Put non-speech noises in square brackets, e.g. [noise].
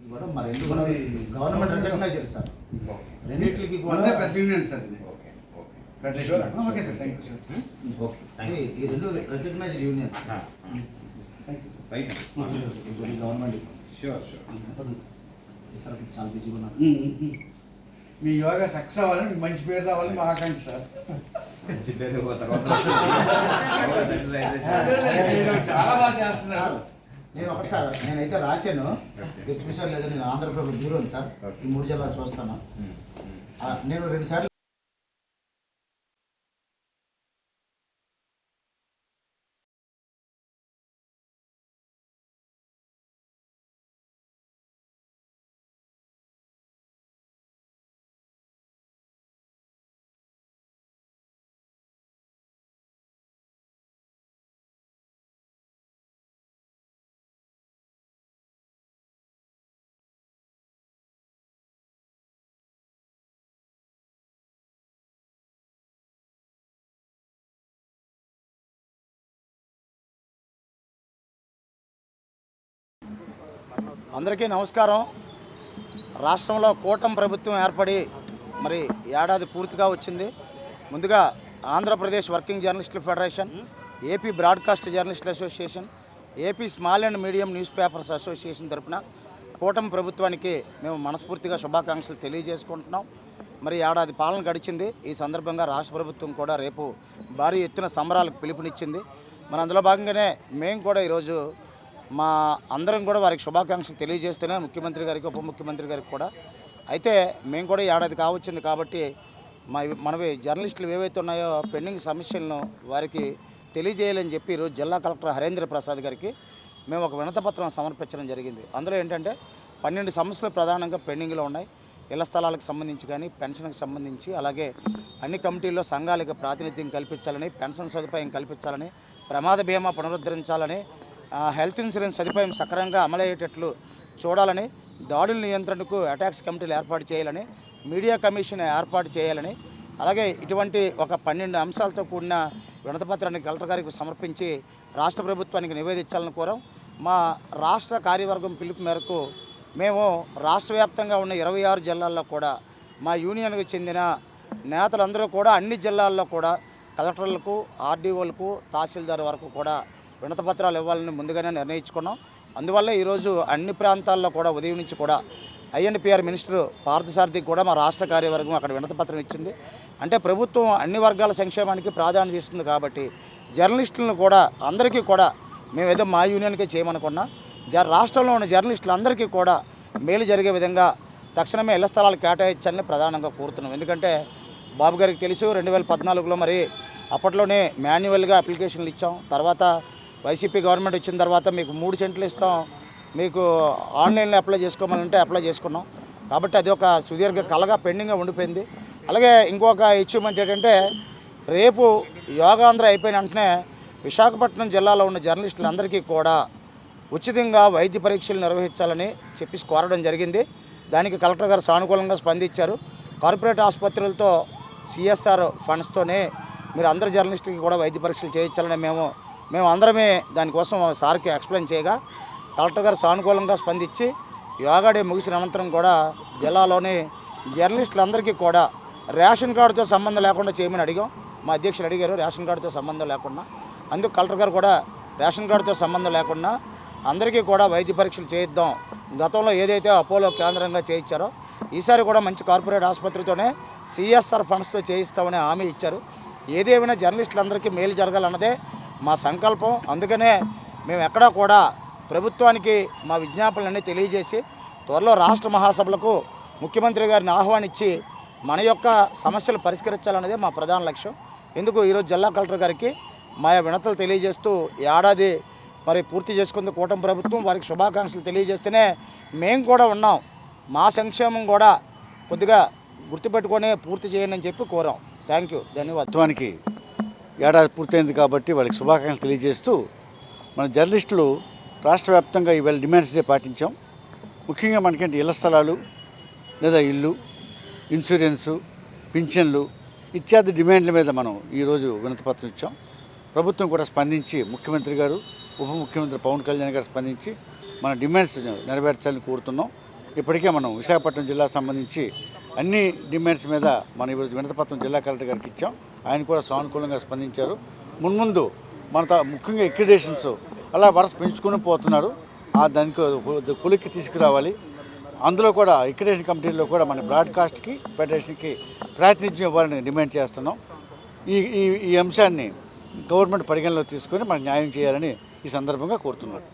కూడా మా రెండు కూడా గవర్నమెంట్ రికగ్నైజ్డ్ సార్. రెండింటికి కూడా పెద్ద యూనియన్ సార్ ఇది. Okay sir thank you sir okay ఈ రెండు రికగ్నైజ్డ్ యూనియన్స్ రైట్ ఇంకొన్ని గవర్నమెంట్ షూర్ షూర్ సార్ చాలా బిజీగా ఉన్నారు. మీ యోగా సక్సెస్ అవ్వాలని మీకు మంచి పేరు రావాలని మా ఆకాంక్ష సార్. మంచి పేరు [laughs] [laughs] చాలా బాగా సార్ చేస్తున్నారు నేను ఒకటి సార్ నేనైతే రాశాను. మీరు చూసారు లేదా నేను ఆంధ్రప్రదేశ్ బ్యూరో సార్. ఈ మూడు జిల్లాలు చూస్తాను. నేను రెండు సార్లు అందరికీ నమస్కారం. రాష్ట్రంలో కూటమి ప్రభుత్వం ఏర్పడి మరి ఏడాది పూర్తిగా వచ్చింది. ముందుగా ఆంధ్రప్రదేశ్ వర్కింగ్ జర్నలిస్టుల ఫెడరేషన్ ఏపీ బ్రాడ్కాస్ట్ జర్నలిస్టుల association AP small and medium newspapers association తరపున కూటమి ప్రభుత్వానికి మేము మనస్ఫూర్తిగా శుభాకాంక్షలు తెలియజేసుకుంటున్నాం. మరి ఏడాది పాలన గడిచింది. ఈ సందర్భంగా రాష్ట్ర ప్రభుత్వం కూడా రేపు భారీ ఎత్తున సంబరాలకు పిలుపునిచ్చింది. మన అందులో భాగంగానే మేము కూడా ఈరోజు మా అందరం కూడా వారికి శుభాకాంక్షలు తెలియజేస్తూనే ముఖ్యమంత్రి గారికి ఉప ముఖ్యమంత్రి గారికి కూడా. అయితే మేము కూడా ఏడాది కావచ్చింది కాబట్టి మా మనవి జర్నలిస్టులు ఏవైతే ఉన్నాయో పెండింగ్ సమస్యలను వారికి తెలియజేయాలని చెప్పి ఈరోజు జిల్లా కలెక్టర్ హరేంద్ర ప్రసాద్ గారికి మేము ఒక వినతపత్రం సమర్పించడం జరిగింది. అందులో ఏంటంటే పన్నెండు సమస్యలు ప్రధానంగా పెండింగ్లో ఉన్నాయి. ఇళ్ళ స్థలాలకు సంబంధించి కానీ పెన్షన్కి సంబంధించి అలాగే అన్ని కమిటీల్లో సంఘాలకు ప్రాతినిధ్యం కల్పించాలని పెన్షన్ సదుపాయం కల్పించాలని ప్రమాద బీమా పునరుద్ధరించాలని హెల్త్ ఇన్సూరెన్స్ సదుపాయం సక్రమంగా అమలయ్యేటట్లు చూడాలని దాడుల నియంత్రణకు అటాక్స్ కమిటీలు ఏర్పాటు చేయాలని మీడియా కమిషన్ ఏర్పాటు చేయాలని అలాగే ఇటువంటి ఒక పన్నెండు అంశాలతో కూడిన వినతపత్రాన్ని కలెక్టర్ గారికి సమర్పించి రాష్ట్ర ప్రభుత్వానికి నివేదించాలని కోరాం. మా రాష్ట్ర కార్యవర్గం పిలుపు మేరకు మేము రాష్ట్ర వ్యాప్తంగా ఉన్న ఇరవై ఆరు జిల్లాల్లో కూడా మా యూనియన్కు చెందిన నేతలందరూ కూడా అన్ని జిల్లాల్లో కూడా కలెక్టర్లకు ఆర్డీఓలకు తహసీల్దార్ వరకు కూడా వినతపత్రాలు ఇవ్వాలని ముందుగానే నిర్ణయించుకున్నాం. అందువల్ల ఈరోజు అన్ని ప్రాంతాల్లో కూడా ఉదయం నుంచి కూడా ఐఎన్పిఆర్ మినిస్టర్ పార్థసారథికి కూడా మా రాష్ట్ర కార్యవర్గం అక్కడ వినతపత్రం ఇచ్చింది. అంటే ప్రభుత్వం అన్ని వర్గాల సంక్షేమానికి ప్రాధాన్యత ఇస్తుంది కాబట్టి జర్నలిస్టులను కూడా అందరికీ కూడా మేము ఏదో మా యూనియన్కే చేయమనుకున్నా జ రాష్ట్రంలో ఉన్న జర్నలిస్టులందరికీ కూడా మేలు జరిగే విధంగా తక్షణమే ఇళ్ళ స్థలాలు కేటాయించాలని ప్రధానంగా కోరుతున్నాం. ఎందుకంటే బాబు గారికి తెలుసు రెండు వేల పద్నాలుగులో మరి అప్పట్లోనే మాన్యువల్గా అప్లికేషన్లు ఇచ్చాం. తర్వాత వైసీపీ గవర్నమెంట్ వచ్చిన తర్వాత మీకు మూడు సెంట్లు ఇస్తాం. మీకు ఆన్లైన్లో అప్లై చేసుకోమనంటే అప్లై చేసుకున్నాం. కాబట్టి అది ఒక సుదీర్ఘ కలగా పెండింగ్గా ఉండిపోయింది. అలాగే ఇంకొక అచీవ్మెంట్ ఏంటంటే రేపు యోగాంధ్ర అయిపోయిన వెంటనే విశాఖపట్నం జిల్లాలో ఉన్న జర్నలిస్టులందరికీ కూడా ఉచితంగా వైద్య పరీక్షలు నిర్వహించాలని చెప్పి కోరడం జరిగింది. దానికి కలెక్టర్ గారు సానుకూలంగా స్పందించారు. కార్పొరేట్ ఆసుపత్రులతో సిఎస్ఆర్ ఫండ్స్తోనే మీరు అందరు జర్నలిస్టులకి కూడా వైద్య పరీక్షలు చేయించాలని మేము మేము అందరమే దానికోసం సార్కి ఎక్స్ప్లెయిన్ చేయగా కలెక్టర్ గారు సానుకూలంగా స్పందించి యోగా డే ముగిసిన అనంతరం కూడా జిల్లాలోని జర్నలిస్టులందరికీ కూడా రేషన్ కార్డుతో సంబంధం లేకుండా చేయమని అడిగాం. మా అధ్యక్షులు అడిగారు రేషన్ కార్డుతో సంబంధం లేకుండా. అందుకు కలెక్టర్ గారు కూడా రేషన్ కార్డుతో సంబంధం లేకుండా అందరికీ కూడా వైద్య పరీక్షలు చేయిద్దాం. గతంలో ఏదైతే అపోలో కేంద్రంగా చేయించారో ఈసారి కూడా మంచి కార్పొరేట్ ఆసుపత్రితోనే సిఎస్ఆర్ ఫండ్స్తో చేయిస్తామని హామీ ఇచ్చారు. ఏదేమైనా జర్నలిస్టులందరికీ మేలు జరగాలన్నదే మా సంకల్పం. అందుకనే మేము ఎక్కడా కూడా ప్రభుత్వానికి మా విజ్ఞాపనలన్నీ తెలియజేసి త్వరలో రాష్ట్ర మహాసభలకు ముఖ్యమంత్రి గారిని ఆహ్వానించి మన యొక్క సమస్యలు పరిష్కరించాలన్నదే మా ప్రధాన లక్ష్యం. ఎందుకు ఈరోజు జిల్లా కలెక్టర్ గారికి మా వినతలు తెలియజేస్తూ ఈ ఏడాది మరి పూర్తి చేసుకుంది కూటమి ప్రభుత్వం. వారికి శుభాకాంక్షలు తెలియజేస్తేనే మేము కూడా ఉన్నాం. మా సంక్షేమం కూడా కొద్దిగా గుర్తుపెట్టుకొని పూర్తి చేయండి అని చెప్పి కోరాం. Thank you. ధన్యవాదానికి ఏడాది పూర్తయింది కాబట్టి వాళ్ళకి శుభాకాంక్షలు తెలియజేస్తూ మన జర్నలిస్టులు రాష్ట్ర వ్యాప్తంగా ఈవేళ డిమాండ్స్ డే పాటించాం. ముఖ్యంగా మనకేంటి ఇళ్ళ స్థలాలు లేదా ఇల్లు ఇన్సూరెన్సు పింఛన్లు ఇత్యాది డిమాండ్ల మీద మనం ఈరోజు వినతిపత్రం ఇచ్చాం. ప్రభుత్వం కూడా స్పందించి ముఖ్యమంత్రి గారు ఉప ముఖ్యమంత్రి పవన్ కళ్యాణ్ గారు స్పందించి మన డిమాండ్స్ నెరవేర్చాలని కోరుతున్నాం. ఇప్పటికే మనం విశాఖపట్నం జిల్లా సంబంధించి అన్ని డిమాండ్స్ మీద మనం ఈరోజు వినతపత్రం జిల్లా కలెక్టర్ గారికి ఇచ్చాం. ఆయన కూడా సానుకూలంగా స్పందించారు. మున్ముందు మన ముఖ్యంగా ఎక్రిడేషన్స్ అలా వరస పెంచుకుని పోతున్నారు. ఆ దానికి కొలిక్కి తీసుకురావాలి. అందులో కూడా ఎక్రిడేషన్ కమిటీలో కూడా మన బ్రాడ్కాస్ట్కి ఫెడరేషన్కి ప్రాతినిధ్యం ఇవ్వాలని డిమాండ్ చేస్తున్నాం. ఈ ఈ ఈ అంశాన్ని గవర్నమెంట్ పరిగణలో తీసుకొని మనకు న్యాయం చేయాలని ఈ సందర్భంగా కోరుతున్నాడు